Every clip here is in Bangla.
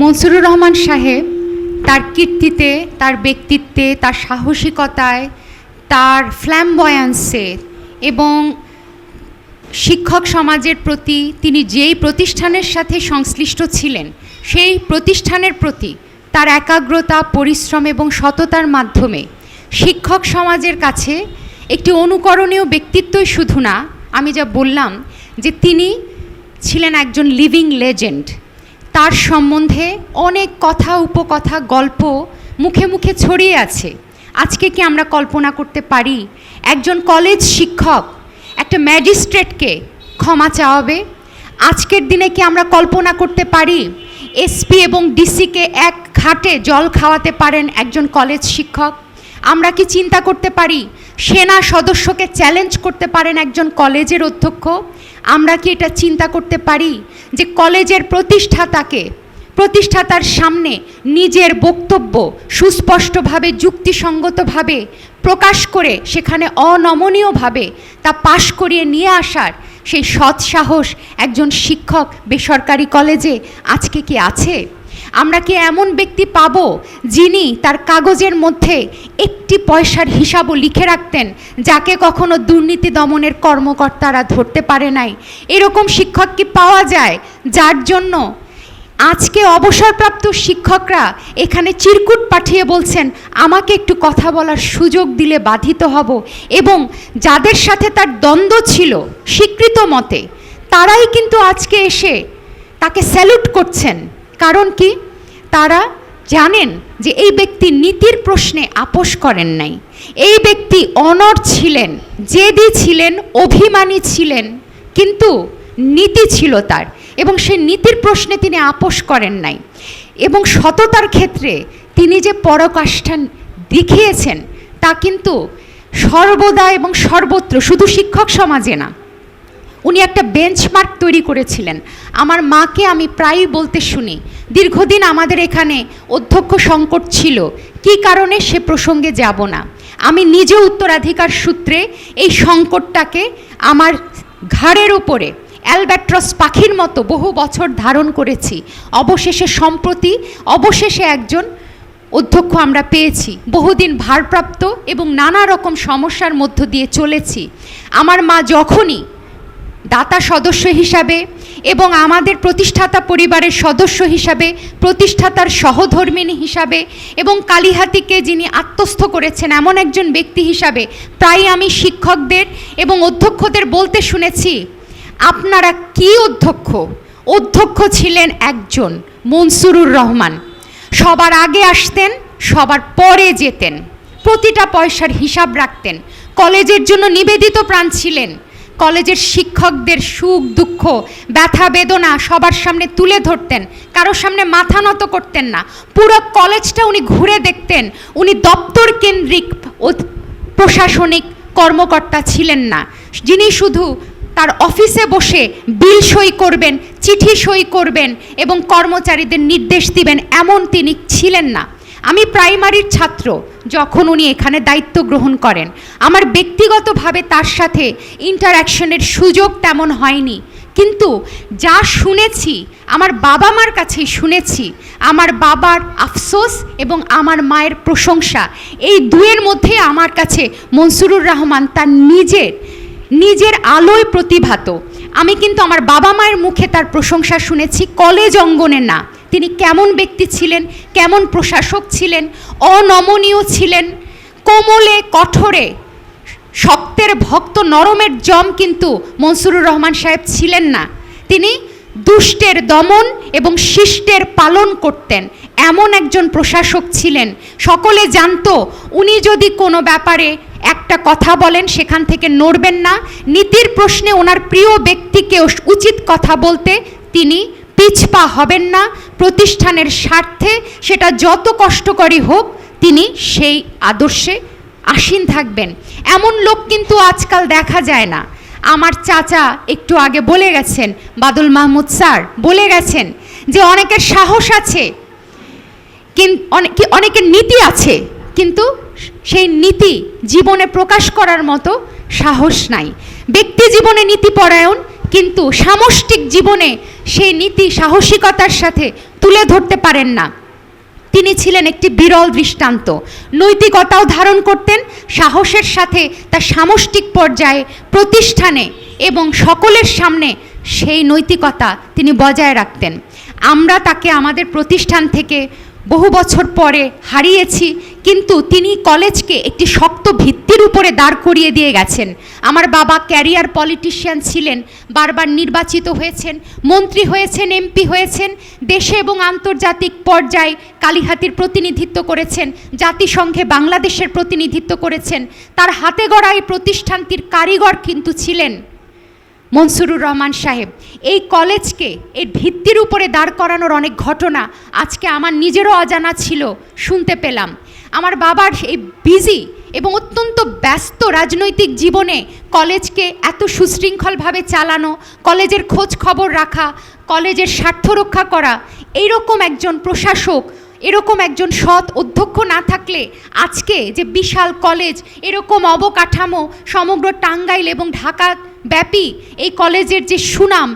মনসুরুর রহমান সাহেব তার কীর্তিতে, তার ব্যক্তিত্বে, তার সাহসিকতায়, তার ফ্ল্যামবয়ান্সে এবং শিক্ষক সমাজের প্রতি তিনি যেই প্রতিষ্ঠানের সাথে সংশ্লিষ্ট ছিলেন, সেই প্রতিষ্ঠানের প্রতি তার একাগ্রতা, পরিশ্রম এবং সততার মাধ্যমে শিক্ষক সমাজের কাছে একটি অনুকরণীয় ব্যক্তিত্বই শুধু না, আমি যা বললাম যে তিনি ছিলেন একজন লিভিং লেজেন্ড তার সম্বন্ধে অনেক কথা, উপকথা, গল্প মুখে মুখে ছড়িয়ে আছে। আজকে কি আমরা কল্পনা করতে পারি, একজন কলেজ শিক্ষক, একটা ম্যাজিস্ট্রেটকে ক্ষমা চাওয়াবে? আজকের দিনে কি আমরা কল্পনা করতে পারি, এসপি এবং ডিসিকে এক ঘাটে জল খাওয়াতে পারেন একজন কলেজ শিক্ষক? আমরা কি চিন্তা করতে পারি? সেনা সদস্যকে চ্যালেঞ্জ করতে পারেন একজন কলেজের অধ্যক্ষ? আমরা কি এটা চিন্তা করতে পারি যে কলেজের প্রতিষ্ঠাতাকে, প্রতিষ্ঠাতার সামনে নিজের বক্তব্য সুস্পষ্টভাবে, যুক্তিসঙ্গতভাবে প্রকাশ করে সেখানে অনমনীয়ভাবে তা পাশ করিয়ে নিয়ে আসার সেই সৎ সাহস একজন শিক্ষক বেসরকারি কলেজে আজকে কি আছে? আমরা কি এমন ব্যক্তি পাব যিনি তার কাগজের মধ্যে একটি পয়সার হিসাবও লিখে রাখতেন, যাকে কখনো দুর্নীতি দমনের কর্মকর্তারা ধরতে পারে নাই? এরকম শিক্ষক কি পাওয়া যায়? যার জন্য আজকে অবসরপ্রাপ্ত শিক্ষকরা এখানে চিরকুট পাঠিয়ে বলছেন, আমাকে একটু কথা বলার সুযোগ দিলে বাধিত হব। এবং যাদের সাথে তার দ্বন্দ্ব ছিল স্বীকৃত মতে, তারাই কিন্তু আজকে এসে তাকে স্যালুট করছেন। কারণ কি? তারা জানেন যে এই ব্যক্তি নীতির প্রশ্নে আপোষ করেন নাই। এই ব্যক্তি অনর ছিলেন, জেদি ছিলেন, অভিমানী ছিলেন, কিন্তু নীতি ছিল তার এবং সে নীতির প্রশ্নে তিনি আপোষ করেন নাই। এবং সততার ক্ষেত্রে তিনি যে পরকাষ্ঠান দেখিয়েছেন, তা কিন্তু সর্বদা এবং সর্বত্র শুধু শিক্ষক সমাজে না উনি একটা বেঞ্চমার্ক তৈরি করেছিলেন। আমার মাকে আমি প্রায়ই বলতে শুনি, দীর্ঘদিন আমাদের এখানে অধ্যক্ষ সংকট ছিল, কী কারণে সে প্রসঙ্গে যাব না? আমি নিজে উত্তরাধিকার সূত্রে এই সংকটটাকে আমার ঘাড়ের ওপরে অ্যালব্যাট্রস পাখির মতো বহু বছর ধারণ করেছি। অবশেষে সম্প্রতি, অবশেষে একজন অধ্যক্ষ আমরা পেয়েছি। বহুদিন ভারপ্রাপ্ত এবং নানা রকম সমস্যার মধ্য দিয়ে চলেছি। আমার মা যখনই দাতা সদস্য হিসাবে এবং আমাদের প্রতিষ্ঠাতা পরিবারের সদস্য হিসাবে, প্রতিষ্ঠাতার সহধর্মিনী হিসাবে এবং কালীহাতিকে যিনি আত্মস্থ করেছেন এমন একজন ব্যক্তি হিসাবে প্রায় আমি শিক্ষকদের এবং অধ্যক্ষদের বলতে শুনেছি, আপনারা কি অধ্যক্ষ? অধ্যক্ষ ছিলেন একজন মনসুরুর রহমান। সবার আগে আসতেন, সবার পরে যেতেন। প্রতিটা পয়সার হিসাব রাখতেন। কলেজের জন্য নিবেদিত প্রাণ ছিলেন। কলেজের শিক্ষকদের সুখ, দুঃখ, ব্যথা, বেদনা সবার সামনে তুলে ধরতেন। কারোর সামনে মাথা নত করতেন না। পুরো কলেজটা উনি ঘুরে দেখতেন। উনি দপ্তর কেন্দ্রিক প্রশাসনিক কর্মকর্তা ছিলেন না। যিনি শুধু তার অফিসে বসে বিল সই করবেন, চিঠি সই করবেন এবং কর্মচারীদের নির্দেশ দিবেন, এমন তিনি ছিলেন না। আমি প্রাইমারির ছাত্র, যখন উনি এখানে দায়িত্ব গ্রহণ করেন। আমার ব্যক্তিগতভাবে তার সাথে ইন্টারাকশনের সুযোগ তেমন হয়নি। কিন্তু যা শুনেছি, আমার বাবা মার কাছেই শুনেছি, আমার বাবার আফসোস এবং আমার মায়ের প্রশংসা, এই দুয়ের মধ্যে আমার কাছে মনসুরুর রহমান তার নিজের নিজের আলোয় প্রতিভাত। আমি কিন্তু আমার বাবা মায়ের মুখে তার প্রশংসা শুনেছি, কলেজ অঙ্গনে না। তিনি কেমন ব্যক্তি ছিলেন, কেমন প্রশাসক ছিলেন, অনমনীয় ছিলেন, কোমলে, কঠোরে, শক্তের ভক্ত, নরমের জম কিন্তু মনসুরুর রহমান সাহেব ছিলেন না। তিনি দুষ্টের দমন এবং শিষ্টের পালন করতেন, এমন একজন প্রশাসক ছিলেন। সকলে জানত, উনি যদি কোনো ব্যাপারে একটা কথা বলেন, সেখান থেকে নড়বেন না। নীতির প্রশ্নে ওনার প্রিয় ব্যক্তিকে উচিত কথা বলতে তিনি পিছপা হবেন না। প্রতিষ্ঠানের স্বার্থে সেটা যত কষ্টকরই হোক, তিনি সেই আদর্শে আসীন থাকবেন। এমন লোক কিন্তু আজকাল দেখা যায় না। আমার চাচা একটু আগে বলে গেছেন, বাদুল মাহমুদ স্যার বলে গেছেন যে অনেকের সাহস আছে অনেকের নীতি আছে, কিন্তু সেই নীতি জীবনে প্রকাশ করার মতো সাহস নাই। ব্যক্তি জীবনে নীতিপরায়ণ কিন্তু সামষ্টিক জীবনে সেই নীতি সাহসিকতার সাথে তুলে ধরতে পারেন না। তিনি ছিলেন একটি বিরল দৃষ্টান্ত। নৈতিকতাও ধারণ করতেন, সাহসের সাথে তার সামষ্টিক পর্যায়ে, প্রতিষ্ঠানে এবং সকলের সামনে সেই নৈতিকতা তিনি বজায় রাখতেন। আমরা তাকে আমাদের প্রতিষ্ঠান থেকে বহু বছর পরে হারিয়েছি কিন্তু তিনি কলেজকে একটি শক্ত ভিত্তির উপরে দাঁড় করিয়ে দিয়ে গেছেন। আমার বাবা ক্যারিয়ার পলিটিশিয়ান ছিলেন, বারবার নির্বাচিত হয়েছেন, মন্ত্রী হয়েছেন, এমপি হয়েছেন, দেশে এবং আন্তর্জাতিক পর্যায়ে কালীহাতির প্রতিনিধিত্ব করেছেন, জাতিসংঘে বাংলাদেশের প্রতিনিধিত্ব করেছেন, তার হাতে গড়া এই প্রতিষ্ঠানটির কারিগর কিন্তু ছিলেন মনসুরুর রহমান সাহেব। এই কলেজকে এর ভিত্তির উপরে দাঁড় করানোর অনেক ঘটনা আজকে আমার নিজেরও অজানা ছিল, শুনতে পেলাম। আমার বাবার এই বিজি এবং অত্যন্ত ব্যস্ত রাজনৈতিক জীবনে কলেজকে এত সুশৃঙ্খলভাবে চালানো, কলেজের খোঁজ খবর রাখা, কলেজের স্বার্থ রক্ষা করা, এইরকম একজন প্রশাসক, এরকম একজন সৎ অধ্যক্ষ না থাকলে আজকে যে বিশাল কলেজ, এরকম অবকাঠামো, সমগ্র টাঙ্গাইল এবং ঢাকা ব্যাপী এই কলেজের যে সুনাম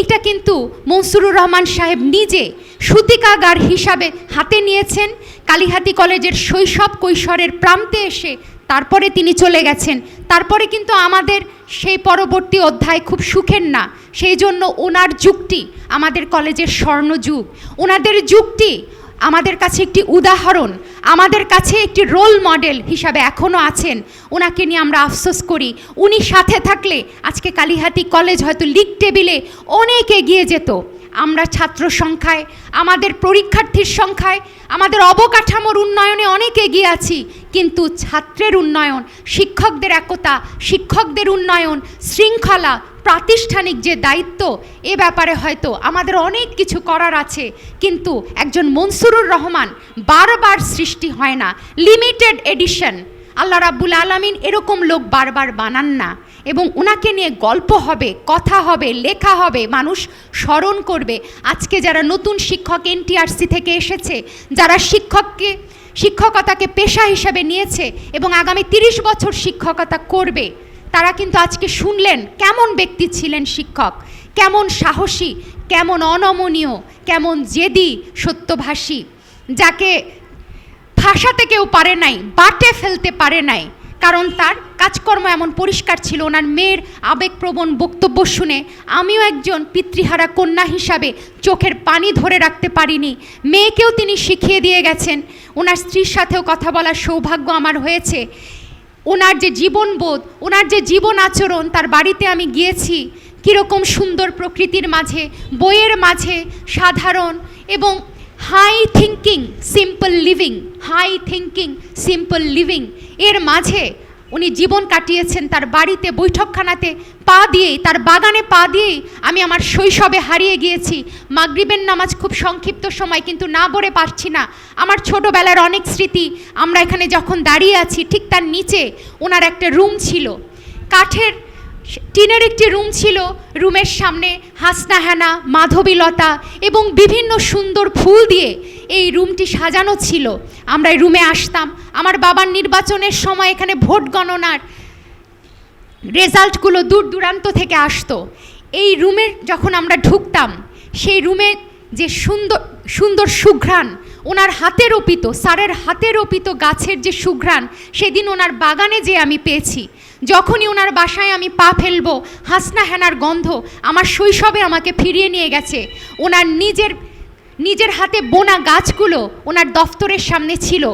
এটা কিন্তু মনসুরুর রহমান সাহেব নিজে সুতিকাগার হিসাবে হাতে নিয়েছেন। কালীহাতি কলেজের শৈশব কৈশোরের প্রান্তে এসে তারপরে তিনি চলে গেছেন। তারপরে কিন্তু আমাদের সেই পরবর্তী অধ্যায় খুব সুখের না, সেই জন্য ওনার যুগটি আমাদের কলেজের স্বর্ণযুগ। ওনাদের যুগটি আমাদের কাছে একটি উদাহরণ, আমাদের কাছে একটি রোল মডেল হিসাবে এখনও আছেন। ওনাকে নিয়ে আমরা আফসোস করি। উনি সাথে থাকলে আজকে কালীহাতি কলেজ হয়তো লিগ টেবিলে অনেক এগিয়ে যেত। আমরা ছাত্র সংখ্যায়, আমাদের পরীক্ষার্থীর সংখ্যায়, আমাদের অবকাঠামোর উন্নয়নে অনেক এগিয়ে আছি, কিন্তু ছাত্রের উন্নয়ন, শিক্ষকদের একতা, শিক্ষকদের উন্নয়ন, শৃঙ্খলা, প্রাতিষ্ঠানিক যে দায়িত্ব, এ ব্যাপারে হয়তো আমাদের অনেক কিছু করার আছে, কিন্তু একজন মনসুরুর রহমান বারবার সৃষ্টি হয় না লিমিটেড এডিশন আল্লাহ রাব্বুল আলামিন এরকম লোক বারবার বানান না। এবং ওনাকে নিয়ে গল্প হবে, কথা হবে, লেখা হবে, মানুষ স্মরণ করবে। আজকে যারা নতুন শিক্ষক এনটিআরসি থেকে এসেছে, যারা শিক্ষককে, শিক্ষকতাকে পেশা হিসেবে নিয়েছে এবং আগামী তিরিশ বছর শিক্ষকতা করবে, তারা কিন্তু আজকে শুনলেন কেমন ব্যক্তি ছিলেন শিক্ষক, কেমন সাহসী, কেমন অনমনীয়, কেমন জেদি, সত্যভাষী, যাকে ভাষাতে কেউ পারে নাই, বাটে ফেলতে পারে নাই। কারণ তার কাজকর্ম এমন পরিষ্কার ছিল, ওনার মেয়ের আবেগপ্রবণ বক্তব্য শুনে আমিও একজন পিতৃহারা কন্যা হিসাবে চোখের পানি ধরে রাখতে পারিনি। মেয়েকেও তিনি শিখিয়ে দিয়ে গেছেন। ওনার স্ত্রীর সাথেও কথা বলার সৌভাগ্য আমার হয়েছে। ওনার যে জীবনবোধ, ওনার যে জীবন আচরণ, তার বাড়িতে আমি গিয়েছি। কীরকম সুন্দর প্রকৃতির মাঝে, বইয়ের মাঝে, সাধারণ এবং high thinking simple living high thinking simple living এর মাঝে উনি জীবন কাটিয়েছেন, তার বাড়িতে বৈঠকখানাতে পা দিয়েই, তার বাগানে পা দিয়েই আমি আমার শৈশবে হারিয়ে গিয়েছি। মাগরিবের নামাজ খুব সংক্ষিপ্ত সময়, কিন্তু না বলে পারছি না। আমার ছোটোবেলার অনেক স্মৃতি, আমরা এখানে যখন দাঁড়িয়ে আছি, ঠিক তার নিচে ওনার একটা রুম ছিল। কাঠের টিনের একটি রুম ছিল। রুমের সামনে হাসনাহানা মাধবীলতা এবং বিভিন্ন সুন্দর ফুল দিয়ে এই রুমটি সাজানো ছিল। আমরা এই রুমে আসতাম। আমার বাবার নির্বাচনের সময় এখানে ভোট গণনার রেজাল্টগুলো দূর দূরান্ত থেকে আসতো। এই রুমের যখন আমরা ঢুকতাম, সেই রুমে যে সুন্দর সুন্দর সুঘ্রাণ, ওনার হাতে রোপিত স্যারের হাতে রোপিত গাছের যে সুঘ্রাণ, সেদিন ওনার বাগানে যে আমি পেয়েছি। যখনই ওনার বাসায় আমি পা ফেলব হাসনা হেনার গন্ধ আমার শৈশবে আমাকে ফিরিয়ে নিয়ে গেছে। ওনার নিজের নিজের হাতে বোনা গাছগুলো ওনার দফতরের সামনে ছিল।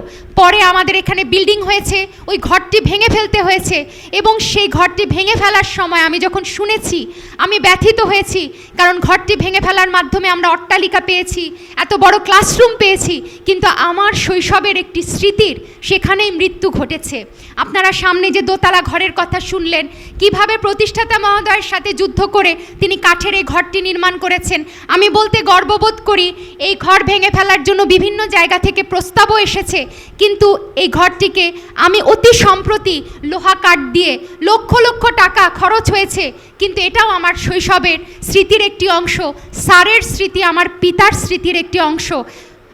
পরে আমাদের এখানে বিল্ডিং হয়েছে, ওই ঘরটি ভেঙে ফেলতে হয়েছে এবং সেই ঘরটি ভেঙে ফেলার সময় আমি যখন শুনেছি, আমি ব্যথিত হয়েছি কারণ ঘরটি ভেঙে ফেলার মাধ্যমে আমরা অট্টালিকা পেয়েছি, এত বড় ক্লাসরুম পেয়েছি, কিন্তু আমার শৈশবের একটি স্মৃতির সেখানেই মৃত্যু ঘটেছে। আপনারা সামনে যে দোতলা ঘরের কথা শুনলেন, কীভাবে প্রতিষ্ঠাতা মহোদয়ের সাথে যুদ্ধ করে তিনি কাঠের এই ঘরটি নির্মাণ করেছেন, আমি বলতে গর্ববোধ করি এই ঘর ভেঙে ফেলার জন্য বিভিন্ন জায়গা থেকে প্রস্তাবও এসেছে। কিন্তু এই ঘরটিকে আমি অতি সম্প্রতি লোহা কাঠ দিয়ে লক্ষ লক্ষ টাকা খরচ হয়েছে। কিন্তু এটাও আমার শৈশবের স্মৃতির একটি অংশ। স্যারের স্মৃতি আমার পিতার স্মৃতির একটি অংশ।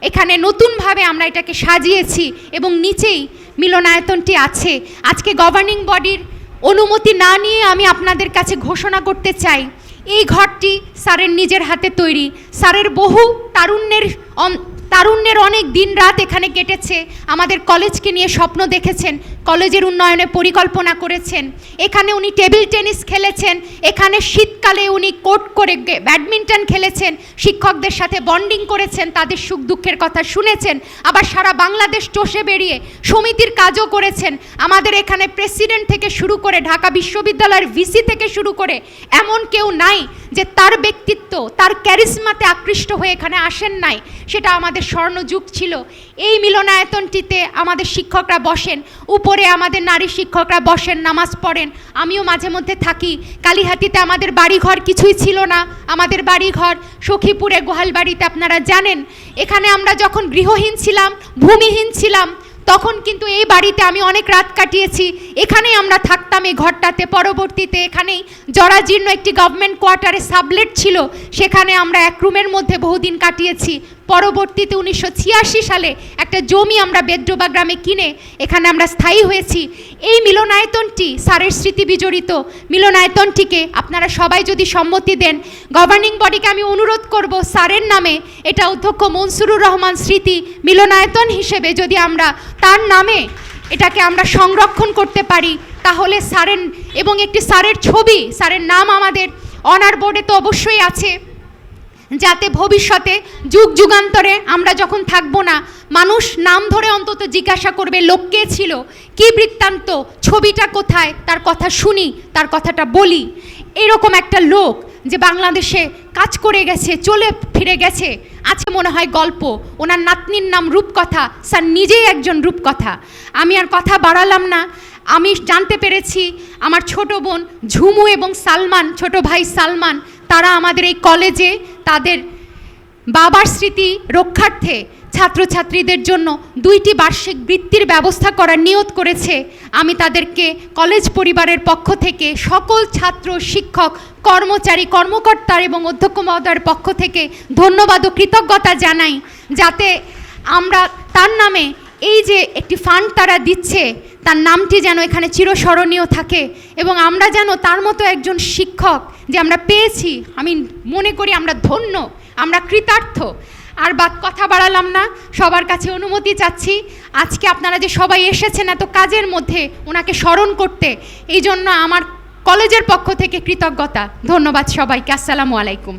এখানে নতুনভাবে আমরা এটাকে সাজিয়েছি এবং নিচেই মিলনায়তনটি আছে। আজকে গভর্নিং বডির অনুমতি না নিয়ে আমি আপনাদের কাছে ঘোষণা করতে চাই। এই ঘরটি স্যারের নিজের হাতে তৈরি। স্যারের বহু তারুণ্যের তারুণ্যের অনেক দিন রাত এখানে কেটেছে। আমাদের কলেজকে নিয়ে স্বপ্ন দেখেছেন, কলেজের উন্নয়নে পরিকল্পনা করেছেন। এখানে উনি টেবিল টেনিস খেলেছেন, এখানে শীতকালে উনি কোর্ট করে ব্যাডমিন্টন খেলেছেন, শিক্ষকদের সাথে বন্ডিং করেছেন, তাদের সুখ দুঃখের কথা শুনেছেন, আবার সারা বাংলাদেশ চষে বেরিয়ে সমিতির কাজও করেছেন। আমাদের এখানে প্রেসিডেন্ট থেকে শুরু করে ঢাকা বিশ্ববিদ্যালয়ের ভিসি থেকে শুরু করে এমন কেউ নাই যে তার ব্যক্তিত্ব, তার ক্যারিসমাতে আকৃষ্ট হয়ে এখানে আসেন নাই। সেটা আমাদের স্বর্ণযুগ ছিল, এই মিলনায়তনটিতে আমাদের শিক্ষকরা বসেন, উপরে আমাদের নারী শিক্ষকরা বসেন, নামাজ পড়েন। আমিও মাঝে মধ্যে থাকি কালীহাতিতে আমাদের বাড়িঘর কিছুই ছিল না, আমাদের বাড়িঘর সখীপুরে গোহালবাড়িতে আপনারা জানেন। এখানে আমরা যখন গৃহহীন ছিলাম, ভূমিহীন ছিলাম, তখন কিন্তু এই বাড়িতে আমি অনেক রাত কাটিয়েছি। এখানেই আমরা থাকতাম এই ঘরটাতে, পরবর্তীতে এখানেই জরাজীর্ণ একটি গভর্নমেন্ট কোয়ার্টারে সাবলেট ছিল, সেখানে আমরা এক রুমের মধ্যে বহুদিন কাটিয়েছি। পরবর্তীতে উনিশশো ছিয়াশি সালে একটা জমি আমরা বেদ্রোবা গ্রামে কিনে এখানে আমরা স্থায়ী হয়েছি। এই মিলনায়তনটি স্যারের স্মৃতি বিজড়িত। মিলনায়তনটিকে আপনারা সবাই যদি সম্মতি দেন গভর্নিং বডিকে আমি অনুরোধ করব স্যারের নামে এটা অধ্যক্ষ মনসুরুর রহমান স্মৃতি মিলনায়তন হিসেবে যদি আমরা তার নামে এটাকে আমরা সংরক্ষণ করতে পারি, তাহলে স্যারের এবং একটি স্যারের ছবি, স্যারের নাম আমাদের অনার বোর্ডে তো অবশ্যই আছে। যাতে ভবিষ্যতে যুগ যুগান্তরে আমরা যখন থাকব না, মানুষ নাম ধরে অন্তত জিজ্ঞাসা করবে, লোক কে ছিল? কি বৃত্তান্ত? ছবিটা কোথায়? তার কথা শুনি, তার কথাটা বলি। এরকম একটা লোক যে বাংলাদেশে কাজ করে গেছে, চলে ফিরে গেছে, আছে মনে হয় গল্প। ওনার নাতনির নাম রূপকথা, স্যার নিজেই একজন রূপকথা। আমি আর কথা বাড়ালাম না। আমি জানতে পেরেছি, আমার ছোট বোন ঝুমু এবং সালমান, ছোট ভাই সালমান তারা আমাদের এই কলেজে তাদের বাবার স্মৃতি রক্ষার্থে ছাত্রছাত্রীদের জন্য দুইটি বার্ষিক বৃত্তির ব্যবস্থা করার নিয়ত করেছে। আমি তাদেরকে কলেজ পরিবারের পক্ষ থেকে সকল ছাত্র, শিক্ষক, কর্মচারী, কর্মকর্তার এবং অধ্যক্ষ মহোদয়ের পক্ষ থেকে ধন্যবাদ ও কৃতজ্ঞতা জানাই। যাতে আমরা তার নামে এই যে একটি ফান্ড তারা দিচ্ছে, তার নামটি যেন এখানে চিরস্মরণীয় থাকে এবং আমরা যেন তার মতো একজন শিক্ষক যে আমরা পেয়েছি, আমি মনে করি আমরা ধন্য, আমরা কৃতার্থ। আর বাদ কথা বাড়ালাম না, সবার কাছে অনুমতি চাচ্ছি, আজকে আপনারা যে সবাই এসেছেন এত কাজের মধ্যে ওনাকে স্মরণ করতে, এই জন্য আমার কলেজের পক্ষ থেকে কৃতজ্ঞতা। ধন্যবাদ সবাইকে, আসসালামু আলাইকুম।